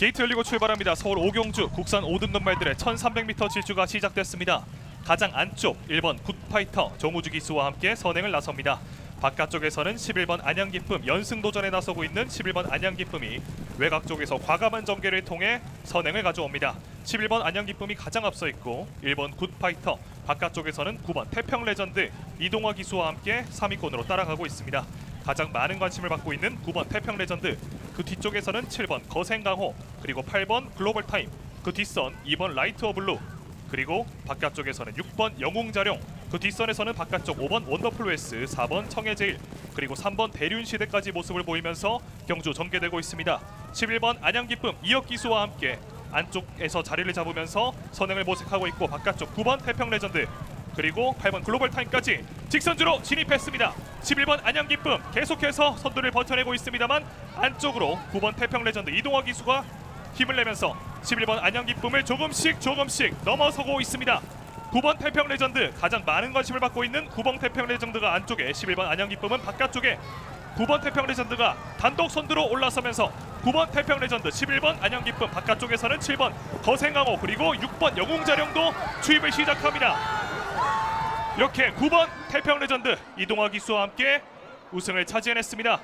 게이트 열리고 출발합니다. 서울 오경주 국산 5등급 말들의 1300m 질주가 시작됐습니다. 가장 안쪽 1번 굿파이터 정우주 기수와 함께 선행을 나섭니다. 바깥쪽에서는 11번 안양기쁨 연승 도전에 나서고 있는 11번 안양기쁨이 외곽 쪽에서 과감한 전개를 통해 선행을 가져옵니다. 11번 안양기쁨이 가장 앞서 있고 1번 굿파이터 바깥쪽에서는 9번 태평 레전드 이동화 기수와 함께 3위권으로 따라가고 있습니다. 가장 많은 관심을 받고 있는 9번 태평 레전드 그 뒤쪽에서는 7번 거센강호 그리고 8번 글로벌 타임 그 뒷선 2번 라이트 어 블루 그리고 바깥쪽에서는 6번 영웅자룡 그 뒷선에서는 바깥쪽 5번 원더풀 웨스 4번 청해제일 그리고 3번 대륜시대까지 모습을 보이면서 경주 전개되고 있습니다. 11번 안양기쁨 이혁기수와 함께 안쪽에서 자리를 잡으면서 선행을 모색하고 있고 바깥쪽 9번 태평레전드 그리고 8번 글로벌 타임까지 직선주로 진입했습니다 11번 안양기쁨 계속해서 선두를 버텨내고 있습니다만 안쪽으로 9번 태평 레전드 이동화 기수가 힘을 내면서 11번 안양기쁨을 조금씩 조금씩 넘어서고 있습니다. 9번 태평 레전드 가장 많은 관심을 받고 있는 9번 태평 레전드가 안쪽에 11번 안양기쁨은 바깥쪽에 9번 태평 레전드가 단독 선두로 올라서면서 9번 태평 레전드 11번 안양기쁨 바깥쪽에서는 7번 거생강호 그리고 6번 영웅자령도 추입을 시작합니다. 이렇게 9번 태평 레전드 이동화 기수와 함께 우승을 차지해냈습니다.